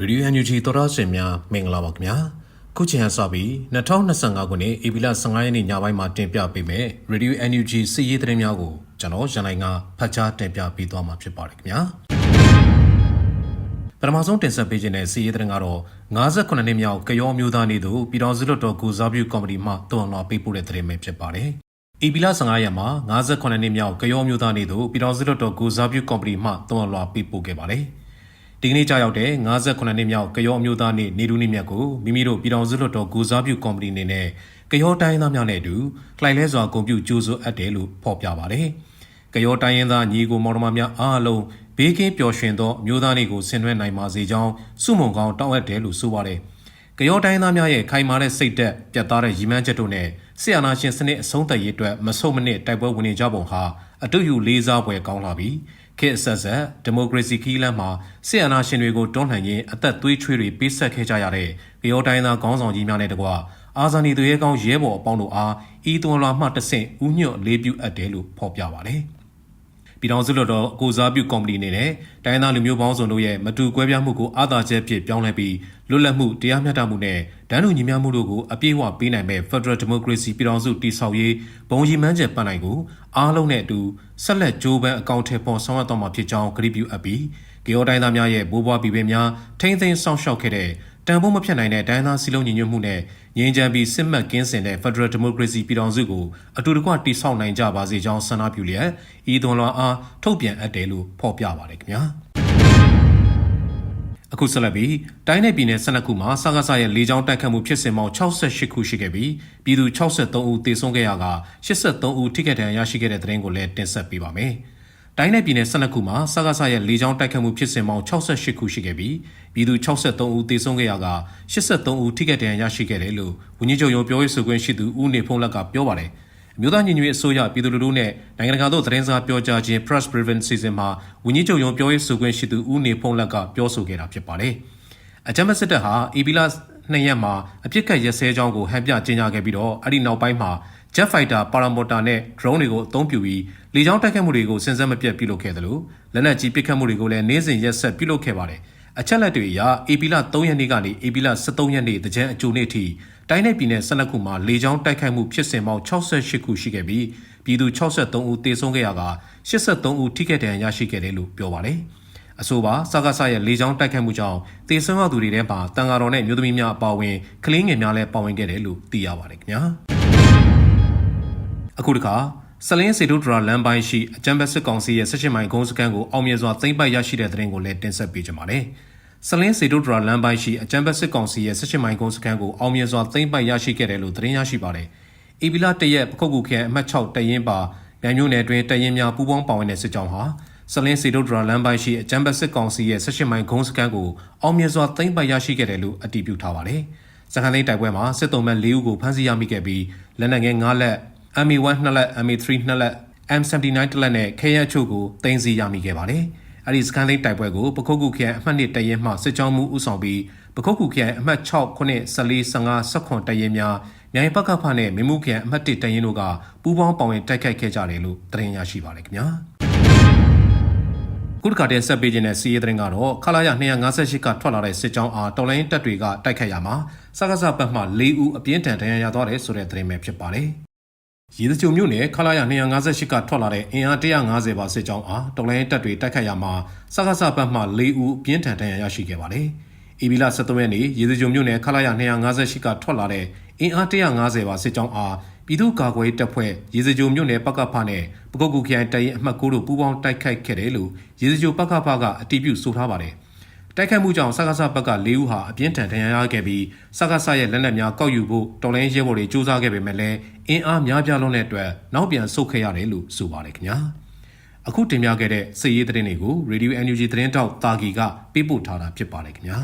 ရေဒီယို NUG သောရရှင်များမင်္ဂလာပါခင်ဗျာခုချိန်ကစပြီး2025ခုနှစ်ဧပြီလ15ရက်နေ့ညပိုင်းမှာတင်ပြပေးမယ်ရေဒီယို NUG စီးရီးသတင်းများကိုကျွန်တော်ရန်နိုင်ကဖတ်ကြားတင်ပြပေးသွားမှာဖြစ်ပါတယ်ခင်ဗျာပထမဆုံးတင်ဆက်ပေးခြင်းတဲ့စီးရီးသတင်းကတော့58နှစ်မြောက်ကရောမျိုးသားနေသူပြည်တော်စုလွတ်တော်ကိုစားပြုကော်မတီမှတွန်းလာပေးပို့တဲ့သတင်းပဲဖြစ်ပါတယ်ဧပြီလ15ရက်မှာ58နှစ်မြောက်ကရောမျိုးသားနေသူပြည်တော်စုလွတ်တော်ကိုစားပြုကော်မတီမှတွန်းလာပေးပို့ခဲ့ပါတယ် ဒီကနေ့ကြာရောက်တဲ့58နှစ်မြောက်ကရောမျိုးသားနေ့နေတူးနေ့မြတ်ကိုမိမိတို့ပြည်တော်စုလွတ်တော်ကိုစားပြုကော်မတီအနေနဲ့ကရောတိုင်းသားများနဲ့အတူလှိုင်လဲစွာဂုဏ်ပြုကြိုးစိုးအပ်တယ်လို့ဖော်ပြပါတယ်။ကရောတိုင်းရင်းသားညီကိုမောင်တော်မများအားလုံးဘေးကင်းပျော်ရွှင်သောမျိုးသားနေ့ကိုဆင်နွှဲနိုင်ပါစေကြောင်းစုမုံကောင်းတောင်းအပ်တယ်လို့ဆိုပါတယ်။ကရောတိုင်းသားများရဲ့ခိုင်မာတဲ့စိတ်သက်ပြတ်သားတဲ့ရည်မှန်းချက်တို့နဲ့ဆီယနာရှင်စနစ်အဆုံးသတ်ရေးအတွက်မဆုတ်မနစ်တိုက်ပွဲဝင်နေကြပုံဟာအတူယူလေးစားပွဲကောင်းလာပြီး ခေတ်အဆက်ဆက်ဒီမိုကရေစီခီးလမ်းမှာဆီယနာရှင်တွေကိုတွန်းလှန်ရင်းအသက်သွေးချွေးတွေပေးဆက်ခဲ့ကြရတဲ့ကရောတိုင်းသားခေါင်းဆောင်ကြီးများနဲ့တကွာအာဇာနည်သူရဲကောင်းရဲဘော်အပေါင်းတို့အားဤသွန်လာမှတဆင့်ဥညွတ်လေးပြုအပ်တယ်လို့ဖော်ပြပါတယ်။ ပြည်ထောင်စုလွှတ်တော်ကိုစားပြုကော်မတီအနေနဲ့တိုင်းသားလူမျိုးပေါင်းစုံတို့ရဲ့မတူကွဲပြားမှုကိုအာသာချက်ဖြစ်ပြောင်းလဲပြီးလွတ်လပ်မှုတရားမျှတမှုနဲ့ဒန်းလူညီမျှမှုတို့ကိုအပြည့်အဝပေးနိုင်မဲ့ Federal Democracy ပြည်ထောင်စုတည်ဆောက်ရေးဘုံရီမှန်းချက်ပန်းနိုင်ကိုအားလုံးနဲ့အတူဆက်လက်ကြိုးပမ်းအကောင့်ထဲပေါ်ဆောင်ရွက်သွားမှာဖြစ်ကြောင်းကြေညာပြုအပ်ပြီးဂေယောတိုင်းသားများရဲ့ဘိုးဘွားပြည်ပင်များထိမ့်သိမ်းဆောင်ရှောက်ခဲ့တဲ့ တန်ဖိုးမဖြတ်နိုင်တဲ့တိုင်းသားစည်းလုံးညီညွတ်မှုနဲ့ငြိမ်းချမ်းပြီးစစ်မှတ်ကင်းစင်တဲ့ Federal Democracy ပြည်ထောင်စုကိုအတူတကွတည်ဆောက်နိုင်ကြပါစေကြောင်းဆန္ဒပြုလျက်ဤသွန်လွန်အားထုတ်ပြန်အပ်တယ်လို့ဖော်ပြပါတယ်ခင်ဗျာအခုဆက်လက်ပြီးတိုင်းနယ်ပြည်နယ်12ခုမှာစကားဆရဲ့လေကြောင်းတိုက်ခတ်မှုဖြစ်စဉ်ပေါင်း68ခုရှိခဲ့ပြီးပြည်သူ63ဦးသေဆုံးခဲ့ရက83ဦးထိခိုက်ဒဏ်ရာရရှိခဲ့တဲ့သတင်းကိုလည်းတင်ဆက်ပေးပါမယ်။ တိုင်းနယ်ပြည်နယ်12ခုမှာစကားဆရဲ့လေကြောင်းတိုက်ခတ်မှုဖြစ်စဉ်ပေါင်း68ခုရှိခဲ့ပြီးပြည်သူ63ဦးသေဆုံးခဲ့ရက83ဦးထိခိုက်ဒဏ်ရာရရှိခဲ့တယ်လို့ဝန်ကြီးချုပ်ရုံးပြောရေးဆိုခွင့်ရှိသူဦးနေဖုံးလက်ကပြောပါတယ်။မြို့သားညီညွတ်ရေးအစိုးရပြည်သူလူထုနဲ့နိုင်ငံတကာတို့သတင်းစာပြောကြားခြင်း Press Privilege Season မှာဝန်ကြီးချုပ်ရုံးပြောရေးဆိုခွင့်ရှိသူဦးနေဖုံးလက်ကပြောဆိုခဲ့တာဖြစ်ပါတယ်။အကြမ်းဖက်စစ်တပ်ဟာအီဘီလာနှစ်ရက်မှာအပြစ်ကတ်ရက်စဲကြောင်းကိုဟန်ပြကြေညာခဲ့ပြီးတော့အဲ့ဒီနောက်ပိုင်းမှာ Jet Fighter Paramotor နဲ့ drone တွေကိုအသုံးပြုပြီးလေကြောင်းတိုက်ခတ်မှုတွေကိုစဉ်ဆက်မပြတ်ပြုလုပ်ခဲ့တယ်လို့လက်နက်ကြီးပစ်ခတ်မှုတွေကိုလည်းနေ့စဉ်ရက်ဆက်ပြုလုပ်ခဲ့ပါတယ်။အချက်လက်တွေအရ AP လ3ရက်နေ့ကနေ AP လ13ရက်နေ့တကြံအကြိုနေ့ထိတိုင်းနယ်ပြည်နယ်12ခုမှာလေကြောင်းတိုက်ခိုက်မှုဖြစ်စဉ်ပေါင်း68ခုရှိခဲ့ပြီးပြည်သူ63ဦးသေဆုံးခဲ့ရက83ဦးထိခိုက်ဒဏ်ရာရရှိခဲ့တယ်လို့ပြောပါတယ်။အဆိုပါစကားဆရဲ့လေကြောင်းတိုက်ခိုက်မှုကြောင့်သေဆုံးရသူတွေထဲမှာတန်ဃာတော်နဲ့မြို့သမီးများအပါအဝင်ကလေးငယ်များလည်းပါဝင်ခဲ့တယ်လို့သိရပါတယ်ခင်ဗျာ အခုတခါဆလင်းစေတုဒရာလမ်းပိုင်းရှိအကြံဘက်စစ်ကောင်စီရဲ့ဆက်ရှင်မိုင်ကုန်းစခန်းကိုအောင်မြင်စွာသိမ်းပိုက်ရရှိတဲ့တဲ့ရင်ကိုလည်းတင်ဆက်ပေးကြပါမယ်။ဆလင်းစေတုဒရာလမ်းပိုင်းရှိအကြံဘက်စစ်ကောင်စီရဲ့ဆက်ရှင်မိုင်ကုန်းစခန်းကိုအောင်မြင်စွာသိမ်းပိုက်ရရှိခဲ့တယ်လို့သတင်းရရှိပါတယ်။အီဘီလာတရက်ပခုတ်ကူခရိုင်အမှတ်6တရင်ပါမြန်မျိုးနယ်တွင်တရင်များပူးပေါင်းပါဝင်တဲ့စစ်ကြောင်းဟာဆလင်းစေတုဒရာလမ်းပိုင်းရှိအကြံဘက်စစ်ကောင်စီရဲ့ဆက်ရှင်မိုင်ကုန်းစခန်းကိုအောင်မြင်စွာသိမ်းပိုက်ရရှိခဲ့တယ်လို့အတည်ပြုထားပါတယ်။စခန်းသိမ်းတိုက်ပွဲမှာစစ်တုံးမဲ့၄ဦးကိုဖမ်းဆီးရမိခဲ့ပြီးလက်နက်ငယ်၅လက် MA1 နှစ်လက် MA3 နှစ်လက် M79 တစ်လက်နဲ့ခဲရအချို့ကိုတင်စီရမိခဲ့ပါတယ်။အဲဒီစကန်လိန်တိုက်ပွဲကိုပခုတ်ကူခရိုင်အမှတ်1တရင်မှစစ်ကြောင်းမှုဥဆောင်ပြီးပခုတ်ကူခရိုင်အမှတ်6 9 14 15 18တရင်များမြိုင်ပကဖနဲ့မင်းမှုခရိုင်အမှတ်1တရင်တို့ကပူးပေါင်းပါဝင်တိုက်ခိုက်ခဲ့ကြတယ်လို့သတင်းရရှိပါတယ်ခင်ဗျာ။ကုတကတဲ့ဆက်ပေးခြင်းနဲ့စီးရဲတဲ့ကတော့ခလာရ258ကထွက်လာတဲ့စစ်ကြောင်းအားတော်လိုင်းတပ်တွေကတိုက်ခတ်ရမှာစကားစပတ်မှ၄ဦးအပြင်းထန်ဒဏ်ရာရသွားတယ်ဆိုတဲ့သတင်းပဲဖြစ်ပါတယ်။ ရေစကြိုမြို့နယ်ခလာရ258ကထွက်လာတဲ့အင်အား150ပါစစ်ကြောင်းအားတော်လိုင်းတပ်တွေတိုက်ခတ်ရမှာစကားစပတ်မှ၄ဦးပြင်းထန်ဒဏ်ရာရရှိခဲ့ပါတယ်။အီဘီလာ73ရက်နေ့ရေစကြိုမြို့နယ်ခလာရ258ကထွက်လာတဲ့အင်အား150ပါစစ်ကြောင်းအားပြည်သူ့ကာကွယ်တပ်ဖွဲ့ရေစကြိုမြို့နယ်ပကဖနဲ့ပကုတ်ကူခရိုင်တရင်အမှတ်9တို့ပူးပေါင်းတိုက်ခိုက်ခဲ့တယ်လို့ရေစကြိုပကဖကအတည်ပြုဆိုထားပါတယ်။ တိုက်ခိုက်မှုကြောင့်စကားဆဘက်က၄ဦးဟာအပြင်းထန်ဒဏ်ရာရခဲ့ပြီးစကားဆရဲ့လက်နက်များကောက်ယူဖို့တော်လိုင်းရဲဘော်တွေစူးစမ်းခဲ့ပေမဲ့လည်းအင်အားများပြားလွန်းတဲ့အတွက်နောက်ပြန်ဆုတ်ခဲ့ရတယ်လို့ဆိုပါတယ်ခင်ဗျာအခုတင်ပြခဲ့တဲ့စစ်ရေးသတင်းတွေကို Radio NUG သတင်းတောက်တာဂီကပေးပို့ထားတာဖြစ်ပါတယ်ခင်ဗျာ